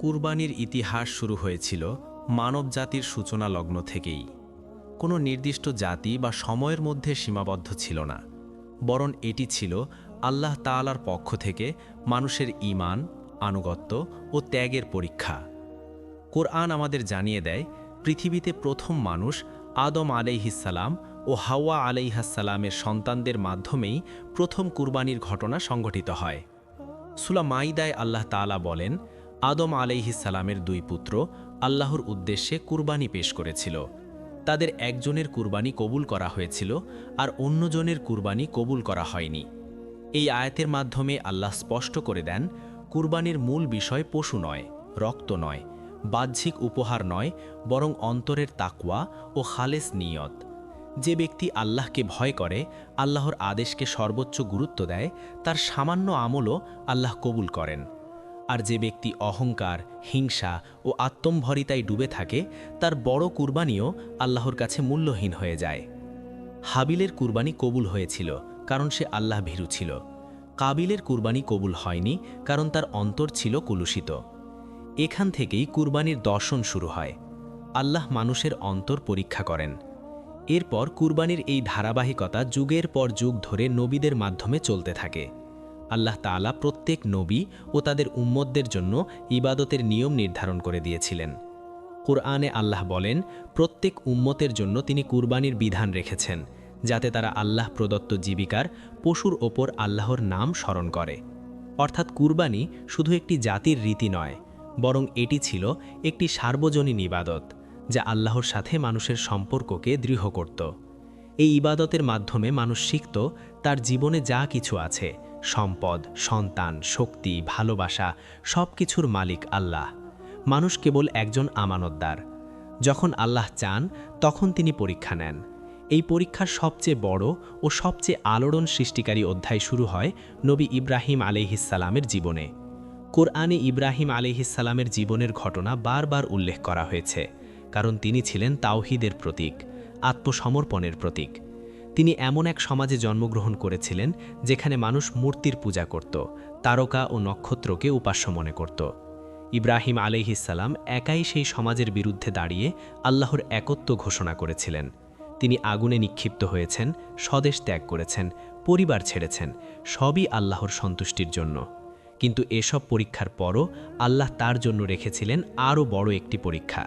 কুরবানির ইতিহাস শুরু হয়েছিল মানবজাতির সূচনা লগ্ন থেকেই। কোনো নির্দিষ্ট জাতি বা সময়ের মধ্যে সীমাবদ্ধ ছিল না, বরং এটি ছিল আল্লাহ তাআলার পক্ষ থেকে মানুষের ঈমান, আনুগত্য ও ত্যাগের পরীক্ষা। কোরআন আমাদের জানিয়ে দেয়, পৃথিবীতে প্রথম মানুষ আদম আলাইহিসাল্লাম ও হাওয়া আলাইহাসাল্লামের সন্তানদের মাধ্যমেই প্রথম কুরবানির ঘটনা সংঘটিত হয়। সুলা মাইদায় আল্লাহ তাআলা বলেন আদম আলাইহিসাল্লামের দুই পুত্র আল্লাহর উদ্দেশ্যে কুরবানি পেশ করেছিল। তাদের একজনের কুরবানি কবুল করা হয়েছিল আর অন্যজনের কুরবানি কবুল করা হয়নি। এই আয়াতের মাধ্যমে আল্লাহ স্পষ্ট করে দেন, কুরবানির মূল বিষয় পশু নয়, রক্ত নয়, বাহ্যিক উপহার নয়, বরং অন্তরের তাকওয়া ও খালেস নিয়ত। যে ব্যক্তি আল্লাহকে ভয় করে, আল্লাহর আদেশকে সর্বোচ্চ গুরুত্ব দেয়, তার সামান্য আমলও আল্লাহ কবুল করেন। আর যে ব্যক্তি অহংকার, হিংসা ও আত্মম্ভরিতায় ডুবে থাকে, তার বড় কুরবানিও আল্লাহর কাছে মূল্যহীন হয়ে যায়। হাবিলের কুরবানি কবুল হয়েছিল, কারণ সে আল্লাহ ভীরু ছিল। কাবিলের কুরবানি কবুল হয়নি, কারণ তার অন্তর ছিল কুলুষিত। এখান থেকেই কুরবানির দর্শন শুরু হয়। আল্লাহ মানুষের অন্তর পরীক্ষা করেন। এরপর কুরবানির এই ধারাবাহিকতা যুগের পর যুগ ধরে নবীদের মাধ্যমে চলতে থাকে। আল্লাহ তাআলা প্রত্যেক নবী ও তাদের উম্মতদের জন্য ইবাদতের নিয়ম নির্ধারণ করে দিয়েছিলেন। কোরআনে আল্লাহ বলেন, প্রত্যেক উম্মতের জন্য তিনি কুরবানির বিধান রেখেছেন, যাতে তারা আল্লাহ প্রদত্ত জীবিকার পশুর ওপর আল্লাহর নাম স্মরণ করে। অর্থাৎ কুরবানি শুধু একটি জাতির রীতি নয়, বরং এটি ছিল একটি সার্বজনীন ইবাদত, যা আল্লাহর সাথে মানুষের সম্পর্ককে দৃঢ় করত। এই ইবাদতের মাধ্যমে মানুষ শিখত, তার জীবনে যা কিছু আছে সম্পদ, সন্তান, শক্তি, ভালোবাসা সব কিছুর মালিক আল্লাহ। মানুষ কেবল একজন আমানতদার। যখন আল্লাহ চান, তখন তিনি পরীক্ষা নেন। এই পরীক্ষার সবচেয়ে বড় ও সবচেয়ে আলোড়ন সৃষ্টিকারী অধ্যায় শুরু হয় নবী ইব্রাহিম আলিহিসাল্লামের জীবনে। কোরআনে ইব্রাহিম আলিহিসাল্লামের জীবনের ঘটনা বারবার উল্লেখ করা হয়েছে, কারণ তিনি ছিলেন তাওহিদের প্রতীক, আত্মসমর্পণের প্রতীক। তিনি এমন এক সমাজে জন্মগ্রহণ করেছিলেন, যেখানে মানুষ মূর্তির পূজা করত, তারকা ও নক্ষত্রকে উপাস্য মনে করত। ইব্রাহিম আলিহিসাল্লাম একাই সেই সমাজের বিরুদ্ধে দাঁড়িয়ে আল্লাহর একত্ব ঘোষণা করেছিলেন। তিনি আগুনে নিক্ষিপ্ত হয়েছেন, স্বদেশ ত্যাগ করেছেন, পরিবার ছেড়েছেন, সবই আল্লাহর সন্তুষ্টির জন্য। কিন্তু এসব পরীক্ষার পরও আল্লাহ তার জন্য রেখেছিলেন আরও বড় একটি পরীক্ষা।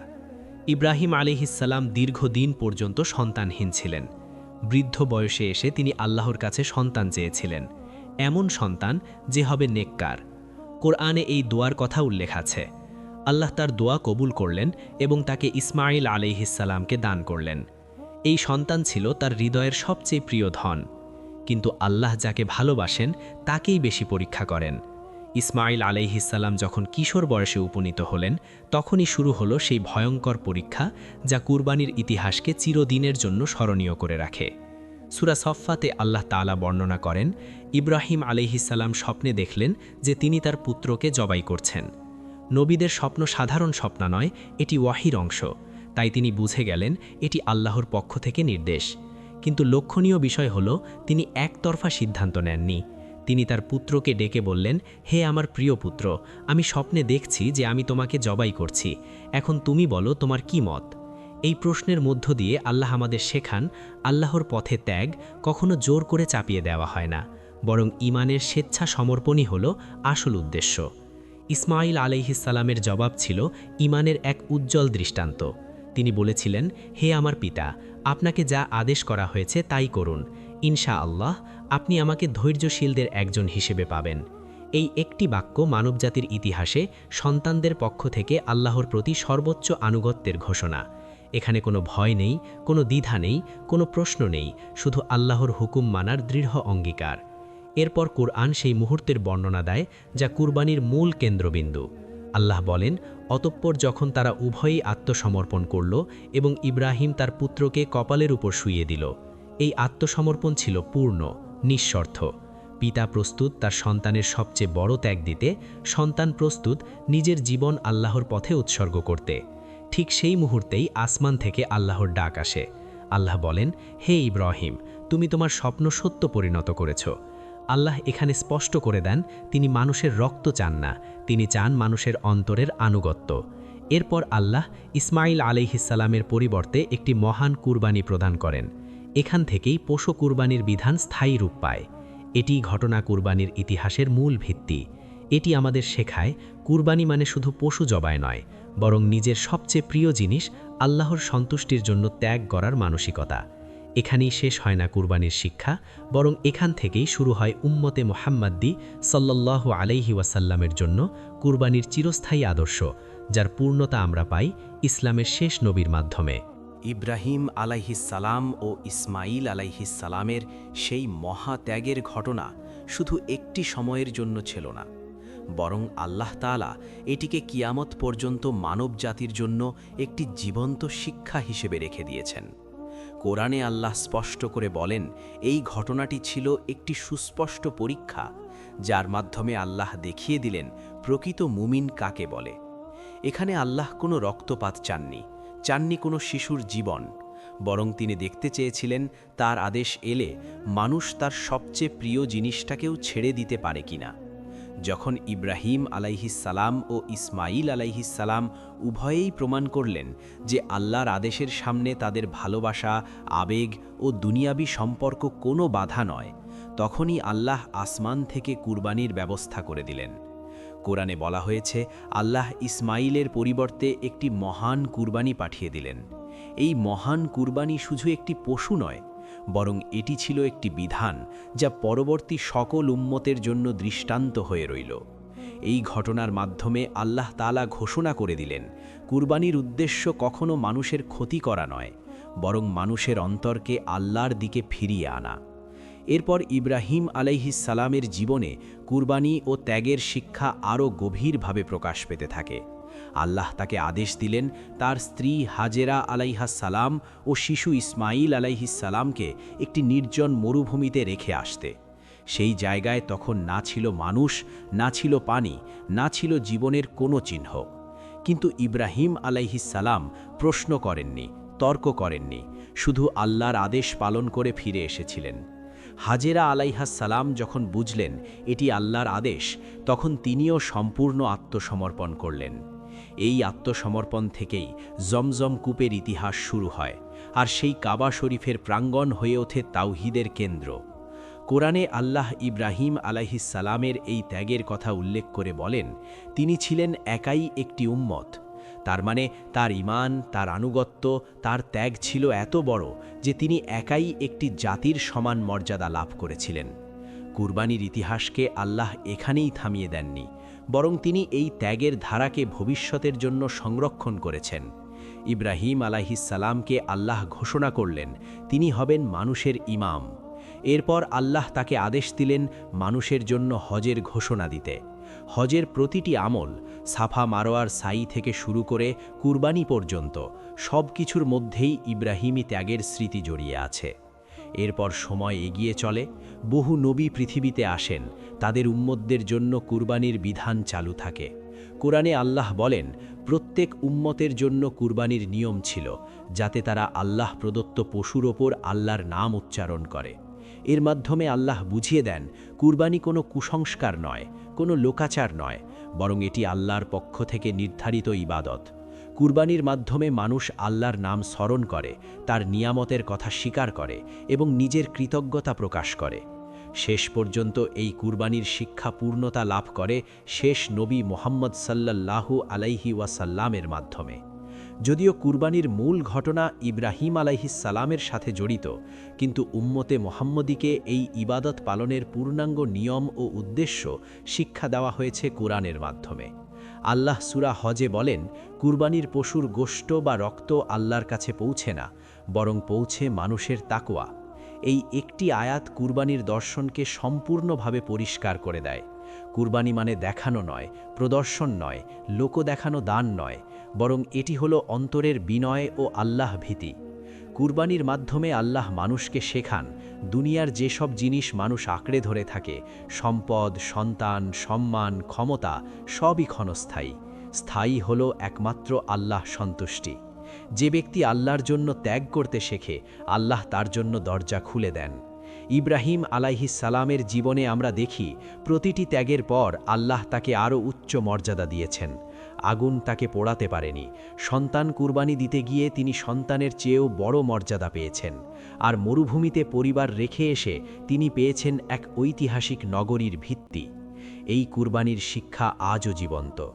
ইব্রাহিম আলিহিসাল্লাম দীর্ঘদিন পর্যন্ত সন্তানহীন ছিলেন। বৃদ্ধ বয়সে এসে তিনি আল্লাহর কাছে সন্তান চেয়েছিলেন। এমন সন্তান যে হবে নেককার। কোরআনে এই দোয়ার কথা উল্লেখ আছে। আল্লাহ তার দোয়া কবুল করলেন এবং তাকে ইসমাইল আলিহিসাল্লামকে দান করলেন। এই সন্তান ছিল তার হৃদয়ের সবচেয়ে প্রিয় ধন। কিন্তু আল্লাহ যাকে ভালোবাসেন, তাকেই বেশি পরীক্ষা করেন। ইসমাইল আলাইহিসাল্লাম যখন কিশোর বয়সে উপনীত হলেন, তখনই শুরু হলো সেই ভয়ঙ্কর পরীক্ষা যা কুরবানির ইতিহাসকে চিরদিনের জন্য স্মরণীয় করে রাখে। সুরা সফফাতে আল্লাহ তালা বর্ণনা করেন, ইব্রাহিম আলাইহিসাল্লাম স্বপ্নে দেখলেন যে তিনি তার পুত্রকে জবাই করছেন। নবীদের স্বপ্ন সাধারণ স্বপ্ন নয়, এটি ওয়াহির অংশ। তাই তিনি বুঝে গেলেন, এটি আল্লাহর পক্ষ থেকে নির্দেশ। কিন্তু লক্ষণীয় বিষয় হল, তিনি একতরফা সিদ্ধান্ত নেননি। তিনি তার পুত্রকে ডেকে বললেন, হে আমার প্রিয় পুত্র, আমি স্বপ্নে দেখছি যে আমি তোমাকে জবাই করছি। এখন তুমি বলো তোমার কি মত? এই প্রশ্নের মধ্য দিয়ে আল্লাহ আমাদের শেখান, আল্লাহর পথে ত্যাগ কখনো জোর করে চাপিয়ে দেওয়া হয় না, বরং ইমানের স্বেচ্ছা সমর্পণই হল আসল উদ্দেশ্য। ইসমাইল আলাইহিসালামের জবাব ছিল ইমানের এক উজ্জ্বল দৃষ্টান্ত। তিনি বলেছিলেন, হে আমার পিতা, আপনাকে যা আদেশ করা হয়েছে তাই করুন। ইনশা আল্লাহ আপনি আমাকে ধৈর্যশীলদের একজন হিসেবে পাবেন। এই একটি বাক্য মানবজাতির ইতিহাসে সন্তানদের পক্ষ থেকে আল্লাহর প্রতি সর্বোচ্চ আনুগত্যের ঘোষণা। এখানে কোনো ভয় নেই, কোনো দ্বিধা নেই, কোনো প্রশ্ন নেই, শুধু আল্লাহর হুকুম মানার দৃঢ় অঙ্গীকার। এরপর কোরআন সেই মুহূর্তের বর্ণনা দেয় যা কুরবানির মূল কেন্দ্রবিন্দু। আল্লাহ বলেন, অতঃপর যখন তারা উভয়ই আত্মসমর্পণ করল এবং ইব্রাহিম তার পুত্রকে কপালের উপর শুইয়ে দিল, এই আত্মসমর্পণ ছিল পূর্ণ। নিঃস্বার্থ পিতা প্রস্তুত তার সন্তানের সবচেয়ে বড় ত্যাগ দিতে, সন্তান প্রস্তুত নিজের জীবন আল্লাহর পথে উৎসর্গ করতে। ঠিক সেই মুহূর্তেই আসমান থেকে আল্লাহর ডাক আসে। আল্লাহ বলেন, হে ইব্রাহিম, তুমি তোমার স্বপ্ন সত্য পরিণত করেছ। আল্লাহ এখানে স্পষ্ট করে দেন, তিনি মানুষের রক্ত চান না, তিনি চান মানুষের অন্তরের আনুগত্য। এরপর আল্লাহ ইসমাইল আলাইহিসালামের পরিবর্তে একটি মহান কুরবানি প্রদান করেন। এখান থেকেই পশু কুরবানির বিধান স্থায়ী রূপ পায়। এটি ঘটনা কুরবানির ইতিহাসের মূল ভিত্তি। এটি আমাদের শেখায়, কুরবানি মানে শুধু পশু জবায় নয়, বরং নিজের সবচেয়ে প্রিয় জিনিস আল্লাহর সন্তুষ্টির জন্য ত্যাগ করার মানসিকতা। এখানেই শেষ হয় না কুরবানির শিক্ষা, বরং এখান থেকেই শুরু হয় উম্মতে মোহাম্মদ্দি সাল্লাল্লাহু আলাইহি ওয়াসাল্লামের জন্য কুরবানির চিরস্থায়ী আদর্শ, যার পূর্ণতা আমরা পাই ইসলামের শেষ নবীর মাধ্যমে। ইব্রাহিম আলাইহিসালাম ও ইসমাইল আলাইহিসালামের সেই মহাত্যাগের ঘটনা শুধু একটি সময়ের জন্য ছিল না, বরং আল্লাহ তাআলা এটিকে কিয়ামত পর্যন্ত মানব জাতির জন্য একটি জীবন্ত শিক্ষা হিসেবে রেখে দিয়েছেন। কোরআনে আল্লাহ স্পষ্ট করে বলেন, এই ঘটনাটি ছিল একটি সুস্পষ্ট পরীক্ষা, যার মাধ্যমে আল্লাহ দেখিয়ে দিলেন, প্রকৃত মুমিন কাকে বলে? এখানে আল্লাহ কোনো রক্তপাত চাননি চাননি কোনো শিশুর জীবন, বরং তিনি দেখতে চেয়েছিলেন তার আদেশ এলে মানুষ তার সবচেয়ে প্রিয় জিনিসটাকেও ছেড়ে দিতে পারে কিনা। যখন ইব্রাহিম আলাইহিসালাম ও ইসমাইল আলাইহিসালাম উভয়েই প্রমাণ করলেন যে আল্লাহর আদেশের সামনে তাদের ভালোবাসা, আবেগ ও দুনিয়াবি সম্পর্ক কোনো বাধা নয়, তখনই আল্লাহ আসমান থেকে কুরবানির ব্যবস্থা করে দিলেন। কোরআনে বলা হয়েছে, আল্লাহ ইসমাইলের পরিবর্তে একটি মহান কুরবানি পাঠিয়ে দিলেন। এই মহান কুরবানি শুধু একটি পশু নয়, বরং এটি ছিল একটি বিধান যা পরবর্তী সকল উম্মতের জন্য দৃষ্টান্ত হয়ে রইল। এই ঘটনার মাধ্যমে আল্লাহ তালা ঘোষণা করে দিলেন, কুরবানির উদ্দেশ্য কখনো মানুষের ক্ষতি করা নয়, বরং মানুষের অন্তরকে আল্লাহর দিকে ফিরিয়ে আনা। এরপর ইব্রাহিম আলাইহিসালামের জীবনে কুরবানি ও ত্যাগের শিক্ষা আরও গভীরভাবে প্রকাশ পেতে থাকে। আল্লাহ তাকে আদেশ দিলেন, তার স্ত্রী হাজেরা আলাইহাসালাম ও শিশু ইসমাইল আলাইহিসালামকে একটি নির্জন মরুভূমিতে রেখে আসতে। সেই জায়গায় তখন না ছিল মানুষ, না ছিল পানি, না ছিল জীবনের কোনো চিহ্ন। কিন্তু ইব্রাহিম আলাইহিসালাম প্রশ্ন করেননি, তর্ক করেননি, শুধু আল্লাহর আদেশ পালন করে ফিরে এসেছিলেন। হাজেরা আলাইহা সালাম যখন বুঝলেন এটি আল্লাহর আদেশ, তখন তিনিও সম্পূর্ণ আত্মসমর্পণ করলেন। এই আত্মসমর্পণ থেকেই জমজম কূপের ইতিহাস শুরু হয় আর সেই কাবা শরীফের প্রাঙ্গণ হয়ে ওঠে তাওহিদের কেন্দ্র। কোরআনে আল্লাহ ইব্রাহিম আলাইহিসালামের এই ত্যাগের কথা উল্লেখ করে বলেন, তিনি ছিলেন একাই একটি উম্মত। তার মানে তার ইমান তার আনুগত্য, তার ত্যাগ ছিল এত বড় যে তিনি একাই একটি জাতির সমান মর্যাদা লাভ করেছিলেন। কুরবানির ইতিহাসকে আল্লাহ এখানেই থামিয়ে দেননি, বরং তিনি এই ত্যাগের ধারাকে ভবিষ্যতের জন্য সংরক্ষণ করেছেন। ইব্রাহিম আলাহিসাল্লামকে আল্লাহ ঘোষণা করলেন, তিনি হবেন মানুষের ইমাম। এরপর আল্লাহ তাকে আদেশ দিলেন মানুষের জন্য হজের ঘোষণা দিতে। হজের প্রতিটি আমল সাফা মারোয়ার সাই থেকে শুরু করে কুরবানি পর্যন্ত সব কিছুর মধ্যেই ইব্রাহিমী ত্যাগের স্মৃতি জড়িয়ে আছে। এরপর সময় এগিয়ে চলে, বহু নবী পৃথিবীতে আসেন, তাদের উম্মতদের জন্য কুরবানির বিধান চালু থাকে। কোরআনে আল্লাহ বলেন, প্রত্যেক উম্মতের জন্য কুরবানির নিয়ম ছিল, যাতে তারা আল্লাহ প্রদত্ত পশুর ওপর আল্লাহর নাম উচ্চারণ করে। এর মাধ্যমে আল্লাহ বুঝিয়ে দেন, কুরবানি কোনো কুসংস্কার নয়, কোনো লোকাচার নয় বরং এটি আল্লাহর পক্ষ থেকে নির্ধারিত ইবাদত। কুরবানির মাধ্যমে মানুষ আল্লাহর নাম স্মরণ করে, তার নিয়ামতের কথা স্বীকার করে এবং নিজের কৃতজ্ঞতা প্রকাশ করে। শেষ পর্যন্ত এই কুরবানির শিক্ষা পূর্ণতা লাভ করে শেষ নবী মোহাম্মদ সাল্লাল্লাহু আলাইহি ওয়াসাল্লামের মাধ্যমে। যদিও কুরবানির মূল ঘটনা ইব্রাহিম সালামের সাথে জড়িত, কিন্তু উম্মতে মোহাম্মদীকে এই ইবাদত পালনের পূর্ণাঙ্গ নিয়ম ও উদ্দেশ্য শিক্ষা দেওয়া হয়েছে কোরআনের মাধ্যমে। আল্লাহ সুরা হজে বলেন, কুরবানির পশুর গোষ্ঠ বা রক্ত আল্লাহর কাছে পৌঁছে না, বরং পৌঁছে মানুষের তাকোয়া এই একটি আয়াত কুরবানির দর্শনকে সম্পূর্ণভাবে পরিষ্কার করে দেয়। কুরবানি মানে দেখানো নয়, প্রদর্শন নয় লোক দেখানো দান নয় বরং এটি হলো অন্তরের বিনয় ও আল্লাহ ভীতি। কুরবানির মাধ্যমে আল্লাহ মানুষকে শেখান, দুনিয়ার যেসব জিনিস মানুষ আঁকড়ে ধরে থাকে, সম্পদ, সন্তান, সম্মান, ক্ষমতা, সবই ক্ষণস্থায়ী। স্থায়ী হল একমাত্র আল্লাহ সন্তুষ্টি। যে ব্যক্তি আল্লাহর জন্য ত্যাগ করতে শেখে, আল্লাহ তার জন্য দরজা খুলে দেন। ইব্রাহিম সালামের জীবনে আমরা দেখি, প্রতিটি ত্যাগের পর আল্লাহ তাকে আরও উচ্চ মর্যাদা দিয়েছেন। আগুন তাকে পোড়াতে পারেনি। সন্তান কুরবানি দিতে গিয়ে তিনি সন্তানের চেয়েও বড় মর্যাদা পেয়েছেন। আর মরুভূমিতে পরিবার রেখে এসে তিনি পেয়েছেন এক ঐতিহাসিক নগরীর ভিত্তি। এই কুরবানির শিক্ষা আজও জীবন্ত।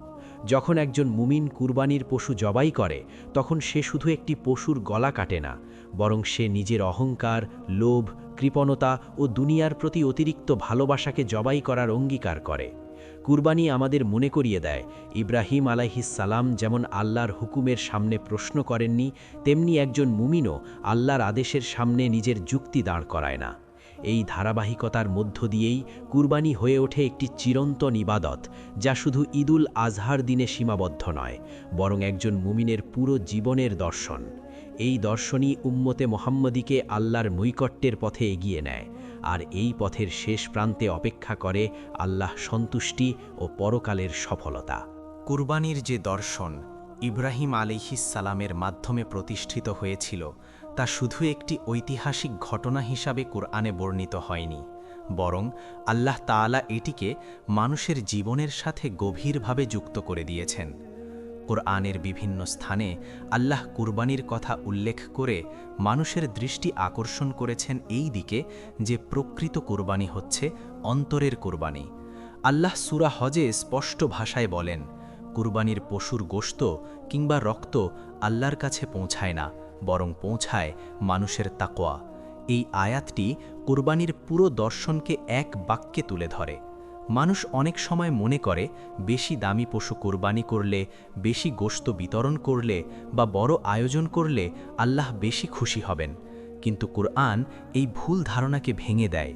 যখন একজন মুমিন কুরবানির পশু জবাই করে, তখন সে শুধু একটি পশুর গলা কাটে না, বরং সে নিজের অহংকার, লোভ, কৃপণতা ও দুনিয়ার প্রতি অতিরিক্ত ভালোবাসাকে জবাই করার অঙ্গীকার করে। কুরবানি আমাদের মনে করিয়ে দেয়। ইব্রাহিম সালাম যেমন আল্লাহর হুকুমের সামনে প্রশ্ন করেননি, তেমনি একজন মুমিনও আল্লাহর আদেশের সামনে নিজের যুক্তি দাঁড় করায় না। এই ধারাবাহিকতার মধ্য দিয়েই কুরবানি হয়ে ওঠে একটি চিরন্তন ইবাদত, যা শুধু ঈদুল আজহার দিনে সীমাবদ্ধ নয়, বরং একজন মুমিনের পুরো জীবনের দর্শন। এই দর্শনই উম্মতে মোহাম্মদীকে আল্লাহর নৈকট্যের পথে এগিয়ে নেয়। আর এই পথের শেষ প্রান্তে অপেক্ষা করে আল্লাহ সন্তুষ্টি ও পরকালের সফলতা। কুরবানির যে দর্শন ইব্রাহিম সালামের মাধ্যমে প্রতিষ্ঠিত হয়েছিল, তা শুধু একটি ঐতিহাসিক ঘটনা হিসাবে কোরআনে বর্ণিত হয়নি, বরং আল্লাহ তাআলা এটিকে মানুষের জীবনের সাথে গভীরভাবে যুক্ত করে দিয়েছেন। কোরআনের বিভিন্ন স্থানে আল্লাহ কুরবানির কথা উল্লেখ করে মানুষের দৃষ্টি আকর্ষণ করেছেন এই দিকে যে প্রকৃত কোরবানি হচ্ছে অন্তরের কোরবানি। আল্লাহ সুরা হজে স্পষ্ট ভাষায় বলেন, কুরবানির পশুর গোশত কিংবা রক্ত আল্লাহর কাছে পৌঁছায় না, বরং পৌঁছায় মানুষের তাকোয়া এই আয়াতটি কুরবানির পুরো দর্শনকে এক বাক্যে তুলে ধরে। মানুষ অনেক সময় মনে করে, বেশি দামি পশু কোরবানি করলে, বেশি গোশত বিতরণ করলে বা বড় আয়োজন করলে আল্লাহ বেশি খুশি হবেন। কিন্তু কুরআন এই ভুল ধারণাকে ভেঙে দেয়।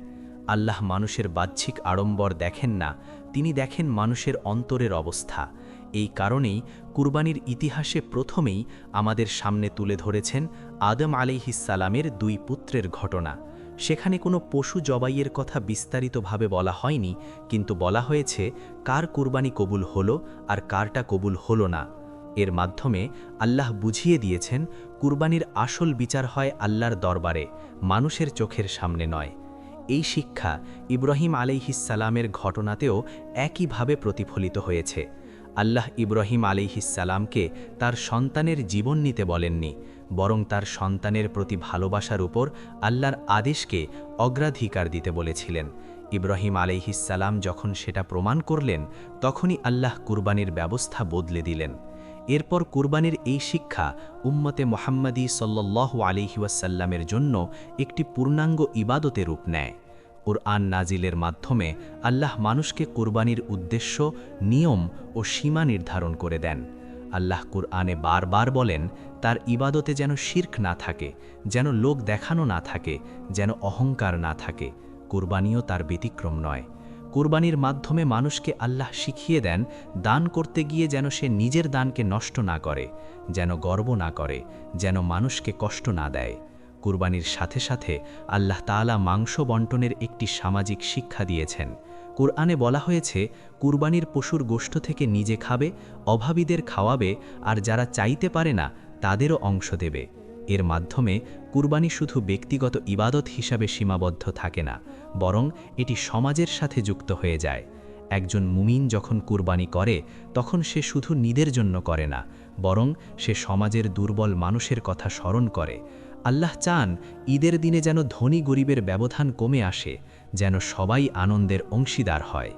আল্লাহ মানুষের বাহ্যিক আড়ম্বর দেখেন না, তিনি দেখেন মানুষের অন্তরের অবস্থা। এই কারণেই কুরবানির ইতিহাসে প্রথমেই আমাদের সামনে তুলে ধরেছেন আদম আলিহিসালামের দুই পুত্রের ঘটনা। সেখানে কোনো পশু জবাইয়ের কথা বিস্তারিতভাবে বলা হয়নি, কিন্তু বলা হয়েছে, কার কুরবানি কবুল হলো আর কারটা কবুল হলো না। এর মাধ্যমে আল্লাহ বুঝিয়ে দিয়েছেন, কুরবানির আসল বিচার হয় আল্লাহর দরবারে, মানুষের চোখের সামনে নয়। এই শিক্ষা ইব্রাহিম আলিহিসালামের ঘটনাতেও একইভাবে প্রতিফলিত হয়েছে। আল্লাহ ইব্রাহিম আলিহিসালামকে তার সন্তানের জীবন নিতে বলেননি, বরং তার সন্তানের প্রতি ভালোবাসার উপর আল্লাহর আদেশকে অগ্রাধিকার দিতে বলেছিলেন। ইব্রাহিম আলিহিসাল্লাম যখন সেটা প্রমাণ করলেন, তখনই আল্লাহ কুরবানির ব্যবস্থা বদলে দিলেন। এরপর কুরবানির এই শিক্ষা উম্মতে মোহাম্মদী সল্লাহ আলিহাসাল্লামের জন্য একটি পূর্ণাঙ্গ ইবাদতে রূপ নেয়। কোরআন নাজিলের মাধ্যমে আল্লাহ মানুষকে কোরবানির উদ্দেশ্য, নিয়ম ও সীমা নির্ধারণ করে দেন। আল্লাহ কুরআনে বারবার বলেন, তার ইবাদতে যেন শির্ক না থাকে, যেন লোক দেখানো না থাকে, যেন অহংকার না থাকে। কুরবানিও তার ব্যতিক্রম নয়। কুরবানির মাধ্যমে মানুষকে আল্লাহ শিখিয়ে দেন, দান করতে গিয়ে যেন সে নিজের দানকে নষ্ট না করে, যেন গর্ব না করে, যেন মানুষকে কষ্ট না দেয়। কুরবানির সাথে সাথে আল্লাহ তালা মাংস বন্টনের একটি সামাজিক শিক্ষা দিয়েছেন। কোরআনে বলা হয়েছে, কুরবানির পশুর গোষ্ঠ থেকে নিজে খাবে, অভাবীদের খাওয়াবে, আর যারা চাইতে পারে না, তাদেরও অংশ দেবে। এর মাধ্যমে কুরবানি শুধু ব্যক্তিগত ইবাদত হিসাবে সীমাবদ্ধ থাকে না, বরং এটি সমাজের সাথে যুক্ত হয়ে যায়। একজন মুমিন যখন কুরবানি করে, তখন সে শুধু নিদের জন্য করে না, বরং সে সমাজের দুর্বল মানুষের কথা স্মরণ করে। আল্লাহ চান ঈদের দিনে যেন ধনী গরিবের ব্যবধান কমে আসে, যেন সবাই আনন্দের অংশীদার হয়।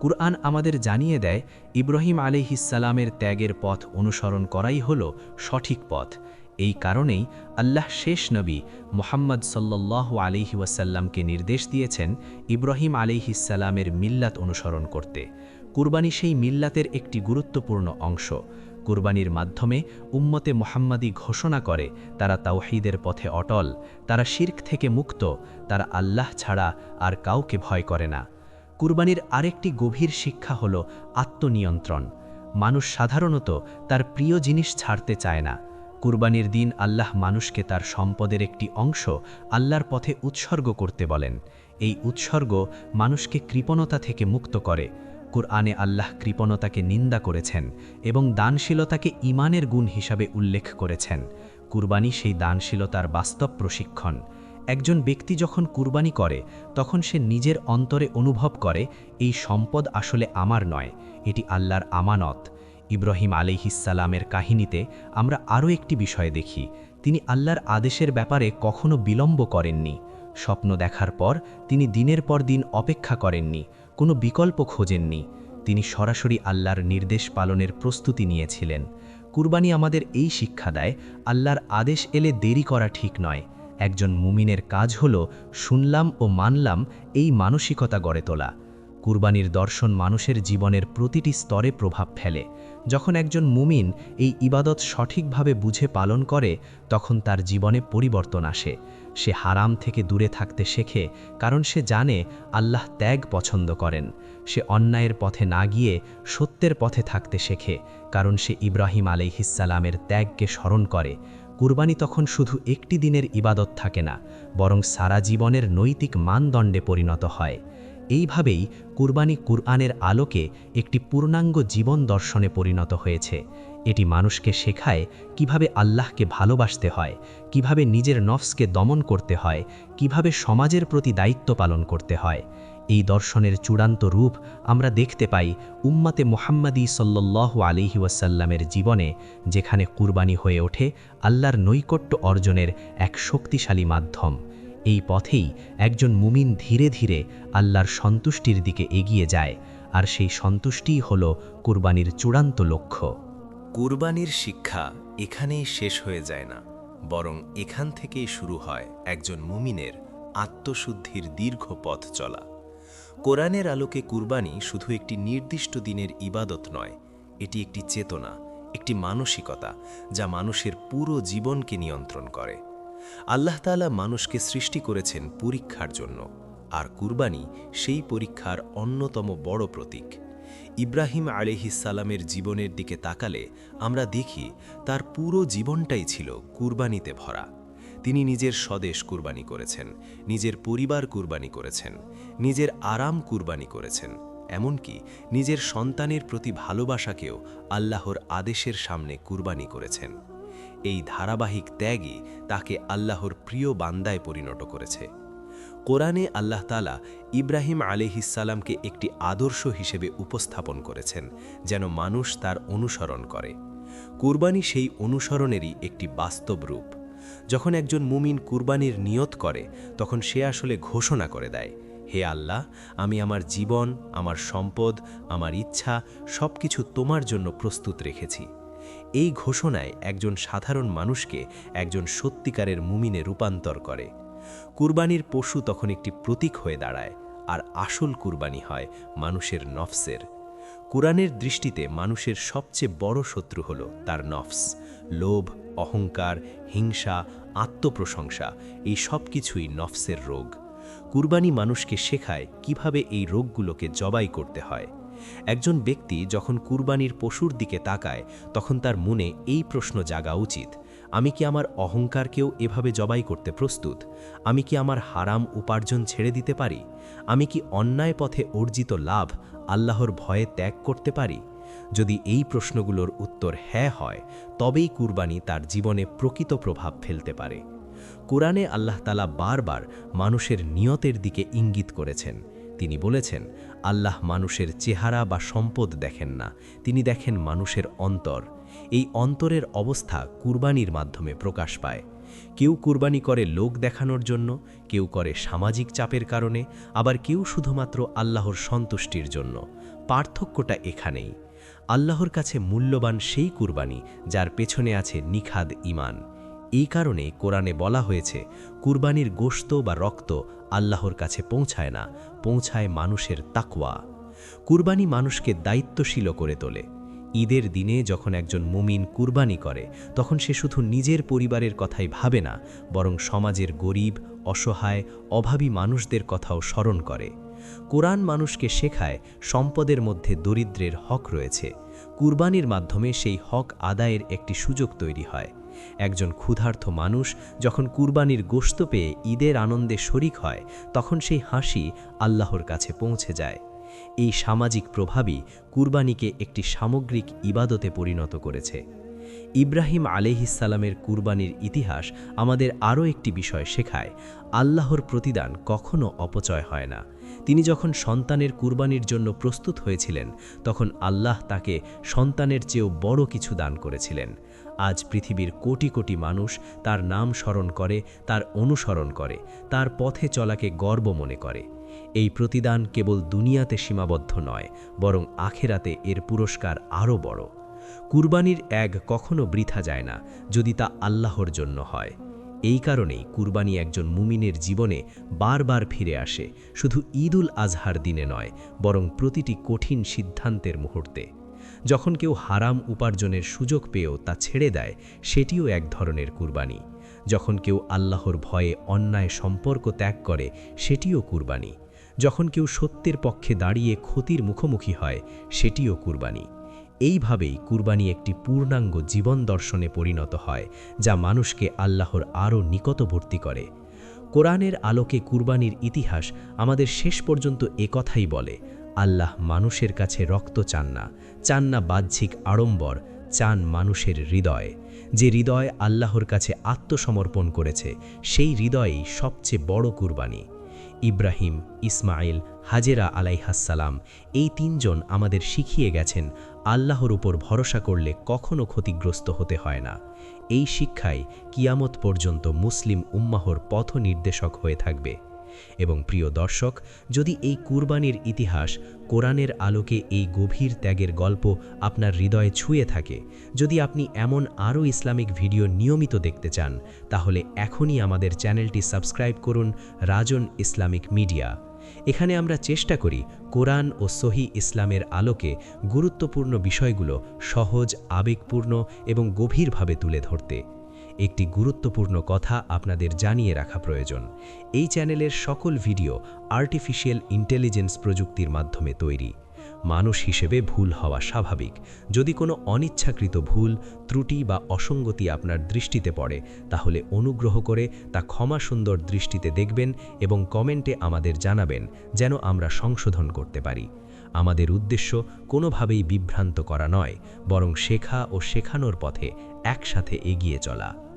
কুরআন আমাদের জানিয়ে দেয়, ইব্রাহিম আলিহিসালামের ত্যাগের পথ অনুসরণ করাই হল সঠিক পথ। এই কারণেই আল্লাহ শেষ নবী মোহাম্মদ সাল্লাহ আলিহি ওয়াসাল্লামকে নির্দেশ দিয়েছেন ইব্রাহিম আলিহিসাল্লামের মিল্লাত অনুসরণ করতে। কুরবানি সেই মিল্লাতের একটি গুরুত্বপূর্ণ অংশ। কুরবানির মাধ্যমে উম্মতে মোহাম্মদী ঘোষণা করে, তারা তাওহিদের পথে অটল, তারা শির্ক থেকে মুক্ত, তারা আল্লাহ ছাড়া আর কাউকে ভয় করে না। কুরবানির আরেকটি গভীর শিক্ষা হল আত্মনিয়ন্ত্রণ। মানুষ সাধারণত তার প্রিয় জিনিস ছাড়তে চায় না। কুরবানির দিন আল্লাহ মানুষকে তার সম্পদের একটি অংশ আল্লাহর পথে উৎসর্গ করতে বলেন। এই উৎসর্গ মানুষকে কৃপণতা থেকে মুক্ত করে। কুরআনে আল্লাহ কৃপণতাকে নিন্দা করেছেন এবং দানশীলতাকে ইমানের গুণ হিসাবে উল্লেখ করেছেন। কুরবানি সেই দানশীলতার বাস্তব প্রশিক্ষণ। একজন ব্যক্তি যখন কুরবানি করে, তখন সে নিজের অন্তরে অনুভব করে, এই সম্পদ আসলে আমার নয়, এটি আল্লাহর আমানত। ইব্রাহিম আলিহিসালামের কাহিনীতে আমরা আরও একটি বিষয় দেখি। তিনি আল্লাহর আদেশের ব্যাপারে কখনো বিলম্ব করেননি। স্বপ্ন দেখার পর তিনি দিনের পর দিন অপেক্ষা করেননি। কোনো বিকল্প খোঁজেননি। তিনি সরাসরি আল্লাহর নির্দেশ পালনের প্রস্তুতি নিয়েছিলেন। কুরবানি আমাদের এই শিক্ষা দেয়, আল্লাহর আদেশ এলে দেরি করা ঠিক নয়। একজন মুমিনের কাজ হল শুনলাম ও মানলাম এই মানসিকতা গড়ে তোলা। কুরবানির দর্শন মানুষের জীবনের প্রতিটি স্তরে প্রভাব ফেলে। যখন একজন মুমিন এই ইবাদত সঠিকভাবে বুঝে পালন করে, তখন তার জীবনে পরিবর্তন আসে। সে হারাম থেকে দূরে থাকতে শেখে, কারণ সে জানে আল্লাহ ত্যাগ পছন্দ করেন। সে অন্যায়ের পথে না গিয়ে সত্যের পথে থাকতে শেখে, কারণ সে ইব্রাহিম আলাইহিসালামের ত্যাগকে স্মরণ করে। কুরবানি তখন শুধু একটি দিনের ইবাদত থাকে না, বরং সারা জীবনের নৈতিক মানদণ্ডে পরিণত হয়। এইভাবেই কুরবানি কুরআনের আলোকে একটি পূর্ণাঙ্গ জীবন দর্শনে পরিণত হয়েছে। এটি মানুষকে শেখায় কীভাবে আল্লাহকে ভালোবাসতে হয়, কীভাবে নিজের নফসকে দমন করতে হয়, কীভাবে সমাজের প্রতি দায়িত্ব পালন করতে হয়। এই দর্শনের চূড়ান্ত রূপ আমরা দেখতে পাই উম্মাতে মোহাম্মদী সল্লাহ আলিহি ওয়াসাল্লামের জীবনে, যেখানে কুরবানি হয়ে ওঠে আল্লাহর নৈকট্য অর্জনের এক শক্তিশালী মাধ্যম। এই পথেই একজন মুমিন ধীরে ধীরে আল্লাহর সন্তুষ্টির দিকে এগিয়ে যায়, আর সেই সন্তুষ্টিই হল কুরবানির চূড়ান্ত লক্ষ্য। কুরবানির শিক্ষা এখানেই শেষ হয়ে যায় না, বরং এখান থেকেই শুরু হয় একজন মুমিনের আত্মশুদ্ধির দীর্ঘ পথ চলা। কোরআনের আলোকে কুরবানি শুধু একটি নির্দিষ্ট দিনের ইবাদত নয়, এটি একটি চেতনা, একটি মানসিকতা যা মানুষের পুরো জীবনকে নিয়ন্ত্রণ করে। আল্লাহ তাআলা মানুষকে সৃষ্টি করেছেন পরীক্ষার জন্য, আর কুরবানি সেই পরীক্ষার অন্যতম বড় প্রতীক। ইব্রাহিম আলিহিসালামের জীবনের দিকে তাকালে আমরা দেখি তার পুরো জীবনটাই ছিল কুরবানিতে ভরা। তিনি নিজের স্বদেশ কুরবানি করেছেন, নিজের পরিবার কুরবানি করেছেন, নিজের আরাম কুরবানি করেছেন, এমনকি নিজের সন্তানের প্রতি ভালোবাসাকেও আল্লাহর আদেশের সামনে কুরবানি করেছেন। এই ধারাবাহিক ত্যাগই তাকে আল্লাহর প্রিয় বান্দায় পরিণত করেছে। কোরআনে আল্লাহ তালা ইব্রাহিম আলিহিসাল্লামকে একটি আদর্শ হিসেবে উপস্থাপন করেছেন, যেন মানুষ তার অনুসরণ করে। কুরবানি সেই অনুসরণেরই একটি বাস্তব রূপ। যখন একজন মুমিন কুরবানির নিয়ত করে, তখন সে আসলে ঘোষণা করে দেয়, হে আল্লাহ, আমি আমার জীবন, আমার সম্পদ, আমার ইচ্ছা সব কিছু তোমার জন্য প্রস্তুত রেখেছি। এই ঘোষণায় একজন সাধারণ মানুষকে একজন সত্যিকারের মুমিনে রূপান্তর করে। কুরবানির পশু তখন একটি প্রতীক হয়ে দাঁড়ায়, আর আসল কুরবানি হয় মানুষের নফসের। কোরআনের দৃষ্টিতে মানুষের সবচেয়ে বড় শত্রু হল তার নফস। লোভ, অহংকার, হিংসা, আত্মপ্রশংসা, এই সব কিছুই নফসের রোগ। কুরবানি মানুষকে শেখায় কীভাবে এই রোগগুলোকে জবাই করতে হয়। একজন ব্যক্তি যখন কুরবানির পশুর দিকে তাকায়, তখন তার মনে এই প্রশ্ন জাগা উচিত আমি কি আমার অহংকারকেও এভাবে জবাই করতে প্রস্তুত? আমি কি আমার হারাম উপার্জন ছেড়ে দিতে পারি? আমি কি অন্যায় পথে অর্জিত লাভ আল্লাহর ভয়ে ত্যাগ করতে পারি? যদি এই প্রশ্নগুলোর উত্তর হ্যাঁ হয়, তবেই কুরবানি তার জীবনে প্রকৃত প্রভাব ফেলতে পারে। কোরআনে আল্লাহ তালা বারবার মানুষের নিয়তের দিকে ইঙ্গিত করেছেন। তিনি বলেছেন, আল্লাহ মানুষের চেহারা বা সম্পদ দেখেন না। তিনি দেখেন মানুষের অন্তর। এই অন্তরের অবস্থা কুরবানির মাধ্যমে প্রকাশ পায়। কেউ কুরবানি করে লোক দেখানোর জন্য, কেউ করে সামাজিক চাপের কারণে, আবার কেউ শুধুমাত্র আল্লাহর সন্তুষ্টির জন্য। পার্থক্যটা এখানেই। আল্লাহর কাছে মূল্যবান সেই কুরবানি, যার পেছনে আছে নিখাদ ইমান এই কারণে কোরআনে বলা হয়েছে, কুরবানির গোশত বা রক্ত আল্লাহর কাছে পৌঁছায় না, পৌঁছায় মানুষের তাকওয়া। কুরবানি মানুষকে দায়িত্বশীল করে তোলে। ঈদের দিনে যখন একজন মুমিন কুরবানি করে, তখন সে শুধু নিজের পরিবারের কথাই ভাবে না, বরং সমাজের গরিব, অসহায়, অভাবী মানুষদের কথাও স্মরণ করে। কোরআন মানুষকে শেখায় সম্পদের মধ্যে দরিদ্রের হক রয়েছে। কুরবানির মাধ্যমে সেই হক আদায়ের একটি সুযোগ তৈরি হয়। একজন ক্ষুধার্থ মানুষ যখন কুরবানির গোস্ত পেয়ে ঈদের আনন্দে শরিক হয়, তখন সেই হাসি আল্লাহর কাছে পৌঁছে যায়। এই সামাজিক প্রভাবই কুরবানিকে একটি সামগ্রিক ইবাদতে পরিণত করেছে। ইব্রাহিম আলিহিসাল্লামের কুরবানির ইতিহাস আমাদের আরও একটি বিষয় শেখায়, আল্লাহর প্রতিদান কখনো অপচয় হয় না। তিনি যখন সন্তানের কুরবানির জন্য প্রস্তুত হয়েছিলেন, তখন আল্লাহ তাকে সন্তানের চেয়েও বড় কিছু দান করেছিলেন। আজ পৃথিবীর কোটি কোটি মানুষ তার নাম স্মরণ করে, তার অনুসরণ করে, তার পথে চলাকে গর্ব মনে করে। এই প্রতিদান কেবল দুনিয়াতে সীমাবদ্ধ নয়, বরং আখেরাতে এর পুরস্কার আরও বড়। কুরবানির এক কখনো বৃথা যায় না, যদি তা আল্লাহর জন্য হয়। এই কারণেই কুরবানি একজন মুমিনের জীবনে বারবার ফিরে আসে, শুধু ঈদুল আজহার দিনে নয়, বরং প্রতিটি কঠিন সিদ্ধান্তের মুহূর্তে। যখন কেউ হারাম উপার্জনের সুযোগ পেয়েও তা ছেড়ে দেয়, সেটিও এক ধরনের কুরবানি। যখন কেউ আল্লাহর ভয়ে অন্যায় সম্পর্ক ত্যাগ করে, সেটিও কুরবানি। যখন কেউ সত্যের পক্ষে দাঁড়িয়ে ক্ষতির মুখোমুখি হয়, সেটিও কুরবানি। এইভাবেই কুরবানি একটি পূর্ণাঙ্গ জীবন দর্শনে পরিণত হয়, যা মানুষকে আল্লাহর আরও নিকটবর্তী করে। কোরআনের আলোকে কুরবানির ইতিহাস আমাদের শেষ পর্যন্ত একথাই বলে, আল্লাহ মানুষের কাছে রক্ত চান না চান না বাহ্যিক আড়ম্বর, চান মানুষের হৃদয়। যে হৃদয় আল্লাহর কাছে আত্মসমর্পণ করেছে, সেই হৃদয়েই সবচেয়ে বড় কুরবানি। ইব্রাহিম ইসমাইল হাজেরা আলাইহাসালাম এই তিনজন আমাদের শিখিয়ে গেছেন আল্লাহর উপর ভরসা করলে কখনও ক্ষতিগ্রস্ত হতে হয় না। এই শিক্ষায় কিয়ামত পর্যন্ত মুসলিম উম্মাহর পথ নির্দেশক হয়ে থাকবে। এবং প্রিয় দর্শক, যদি এই কুরবানির ইতিহাস কোরআনের আলোকে এই গভীর ত্যাগের গল্প আপনার হৃদয়ে ছুঁয়ে থাকে, যদি আপনি এমন আরও ইসলামিক ভিডিও নিয়মিত দেখতে চান, তাহলে এখনই আমাদের চ্যানেলটি সাবস্ক্রাইব করুন রাজন ইসলামিক মিডিয়া। এখানে আমরা চেষ্টা করি কোরআন ও সহি ইসলামের আলোকে গুরুত্বপূর্ণ বিষয়গুলো সহজ, আবেগপূর্ণ এবং গভীরভাবে তুলে ধরতে। একটি গুরুত্বপূর্ণ কথা আপনাদের জানিয়ে রাখা প্রয়োজন। এই চ্যানেলের সকল ভিডিও আর্টিফিশিয়াল ইন্টেলিজেন্স প্রযুক্তির মাধ্যমে তৈরি। মানুষ হিসেবে ভুল হওয়া স্বাভাবিক। যদি কোনো অনিচ্ছাকৃত ভুল, ত্রুটি বা অসঙ্গতি আপনার দৃষ্টিতে পড়ে, তাহলে অনুগ্রহ করে তা ক্ষমা সুন্দর দৃষ্টিতে দেখবেন এবং কমেন্টে আমাদের জানাবেন যেন আমরা সংশোধন করতে পারি। আমাদের উদ্দেশ্য কোনোভাবেই বিভ্রান্ত করা নয়, বরং শেখা ও শেখানোর পথে একসাথে এগিয়ে চলা।